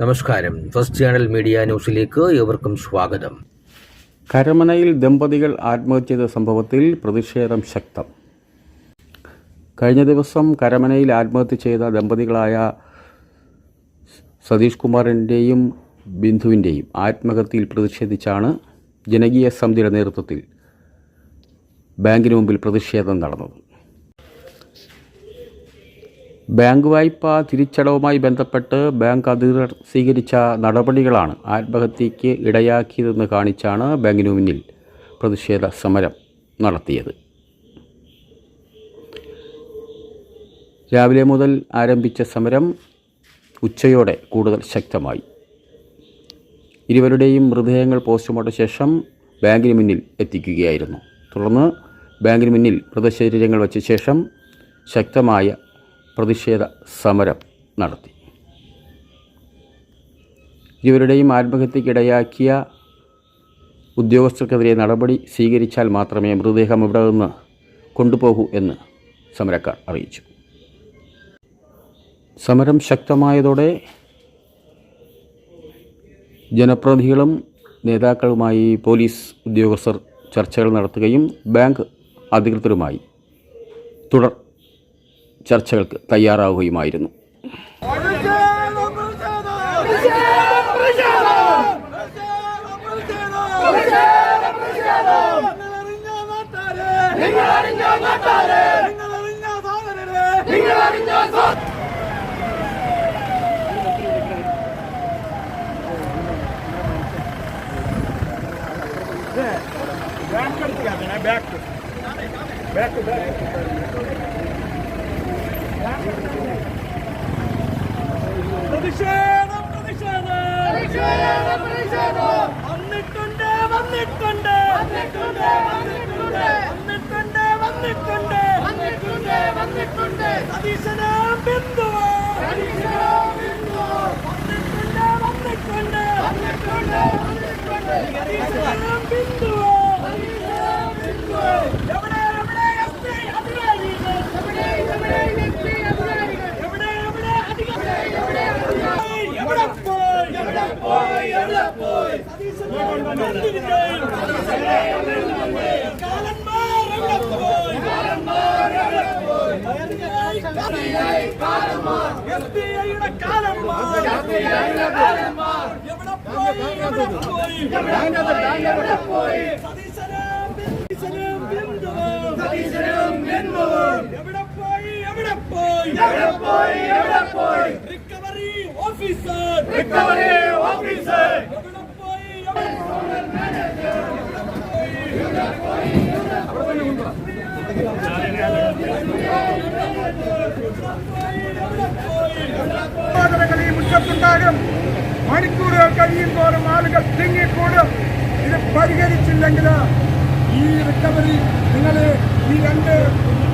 നമസ്കാരം. First channel media ന്യൂസിലേക്ക് ഏവർക്കും സ്വാഗതം. കരമനയിൽ ദമ്പതികൾ ആത്മഹത്യ ചെയ്ത സംഭവത്തിൽ പ്രതിഷേധം ശക്തം. കഴിഞ്ഞ ദിവസം കരമനയിൽ ആത്മഹത്യ ചെയ്ത ദമ്പതികളായ സതീഷ് കുമാറിന്റെയും ബിന്ദുവിന്റെയും ആത്മഹത്യയിൽ പ്രതിഷേധിച്ചാണ് ജനകീയ സമിതിയുടെ നേതൃത്വത്തിൽ ബാങ്കിന് മുമ്പിൽ പ്രതിഷേധം നടന്നത്. ബാങ്ക് വായ്പ തിരിച്ചടവുമായി ബന്ധപ്പെട്ട് ബാങ്ക് അധികൃതർ സ്വീകരിച്ച നടപടികളാണ് ആത്മഹത്യയ്ക്ക് ഇടയാക്കിയതെന്ന് കാണിച്ചാണ് ബാങ്കിന് മുന്നിൽ പ്രതിഷേധ സമരം നടത്തിയത്. രാവിലെ മുതൽ ആരംഭിച്ച സമരം ഉച്ചയോടെ കൂടുതൽ ശക്തമായി. ഇരുവരുടെയും മൃതദേഹങ്ങൾ പോസ്റ്റ്മോർട്ടം ശേഷം ബാങ്കിന് മുന്നിൽ എത്തിക്കുകയായിരുന്നു. തുടർന്ന് ബാങ്കിന് മുന്നിൽ മൃതശരീരങ്ങൾ വച്ച ശേഷം ശക്തമായ പ്രതിഷേധ സമരം നടത്തി. ഇരുവരുടെയും ആത്മഹത്യക്കിടയാക്കിയ ഉദ്യോഗസ്ഥർക്കെതിരെ നടപടി സ്വീകരിച്ചാൽ മാത്രമേ മൃതദേഹം ഇവിടെ നിന്ന് കൊണ്ടുപോകൂ എന്ന് സമരക്കാർ അറിയിച്ചു. സമരം ശക്തമായതോടെ ജനപ്രതിനിധികളും നേതാക്കളുമായി പോലീസ് ഉദ്യോഗസ്ഥർ ചർച്ചകൾ നടത്തുകയും ബാങ്ക് അധികൃതരുമായി തുടർ ചർച്ചകൾക്ക് തയ്യാറാവുകയുമായിരുന്നു. പ്രതിഷേധം പ്രതിഷേധം. വന്നിട്ടുണ്ട് വന്നിട്ടുണ്ട്. വന്നിട്ടുണ്ട് വന്നിട്ടുണ്ട്. വന്നിട്ടുണ്ട് വന്നിട്ടുണ്ട്. വന്നിട്ടുണ്ട് സതീശന് ബിന്ദു വന്നിട്ടുണ്ട് വന്നിട്ടുണ്ട് സതീശന് ബിന്ദു എവിടെ എവിടെ എസ് പി അധികാരികൾ എവിടെ എവിടെ അധികാരികൾ എവിടെ പോയി എവിടെ പോയി എവിടെ പോയി കാലന്മാർ എവിടെ പോയി കാലന്മാർ എവിടെ പോയി എസ്ബിഐയുടെ കാലന്മാർ എവിടെ പോയി എവിടെ പോയി എവിടെ പോയി സതീശനും സതീശനും ബിന്ദുവും സതീശനും ബിന്ദുവും എവിടെ പോയി എവിടെ പോയി എവിടെ പോയി എവിടെ പോയി റിക്കവറി ഓഫീസർ റിക്കവറി ഓഫീസർ എവിടെ പോയി എവിടെ ഈ മണിക്കൂറുകൾ കഴിയുമ്പോഴും ആളുകൾ തിങ്ങിക്കൂടും. ഇത് പരിഹരിച്ചില്ലെങ്കിൽ ഈ റിക്കവറി നിങ്ങൾ ഈ രണ്ട്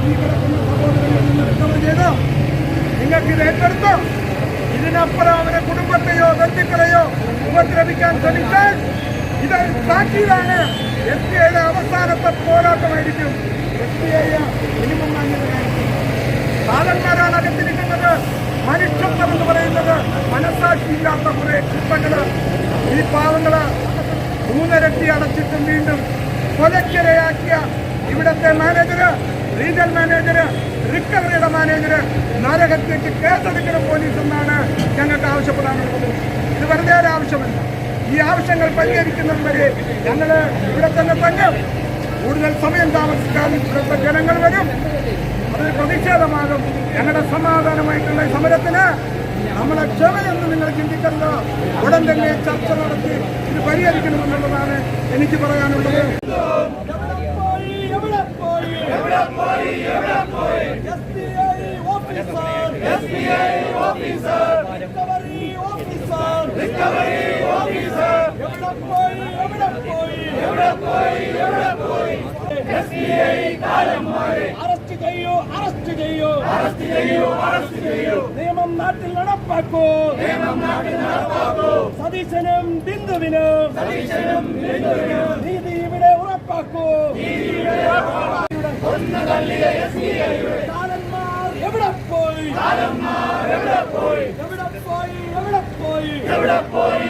ഈ കിടക്കുന്ന സഹോദരങ്ങളിൽ നിന്ന് റിക്കവർ ചെയ്ത്? നിങ്ങൾക്ക് ഇത് ഏറ്റെടുത്തോ? ഇതിനപ്പുറം അവരെ കുടുംബത്തെയോ ബന്ധുക്കളെയോ ഉപദ്രവിക്കാൻ ശ്രമിച്ചാൽ ഇത് താക്കീതാണ് എസ് അവസാനത്തെ പോരാട്ടമായിരിക്കും. പാവങ്ങൾ മൂന്നരട്ടി അടച്ചിട്ടും വീണ്ടും കൊലക്കിരയാക്കിയ ഇവിടത്തെ മാനേജര് റീജിയൽ മാനേജര് റിക്കവറിയുടെ മാനേജര് നരകത്തേക്ക് കേസെടുക്കുന്ന പോലീസ് എന്നാണ് ഞങ്ങൾക്ക് ആവശ്യപ്പെടാനുള്ളത് ഇത് വെറുതെ ഒരു ആവശ്യമല്ല. ഈ ആവശ്യങ്ങൾ പരിഹരിക്കുന്നത് വരെ ഞങ്ങൾ ഇവിടെ തന്നെ തന്നെ കൂടുതൽ സമയം താമസിക്കാൻ ഇവിടുത്തെ ജനങ്ങൾ വരും. അതിന് പ്രതിഷേധമാകും. ഞങ്ങളുടെ സമാധാനമായിട്ടുള്ള സമരത്തിന് നമ്മളെ ക്ഷമയെന്ന് നിങ്ങൾ ചിന്തിക്കരുത് ഉടൻ തന്നെ ചർച്ച നടത്തി ഇത് പരിഹരിക്കണമെന്നുള്ളതാണ് എനിക്ക് പറയാനുള്ളത്. അറസ്റ്റ് ചെയ്യൂ അറസ്റ്റ് ചെയ്യൂ അറസ്റ്റ് ചെയ്യൂ. അറസ്റ്റ് നടപ്പാക്കൂ സതീശനും ബിന്ദുവിനും നീതി ഇവിടെ ഉറപ്പാക്കൂ. കാലന്മാർ എവിടെ പോയി? എവിടെ പോയി? എവിടെ പോയി? എവിടെ പോയി?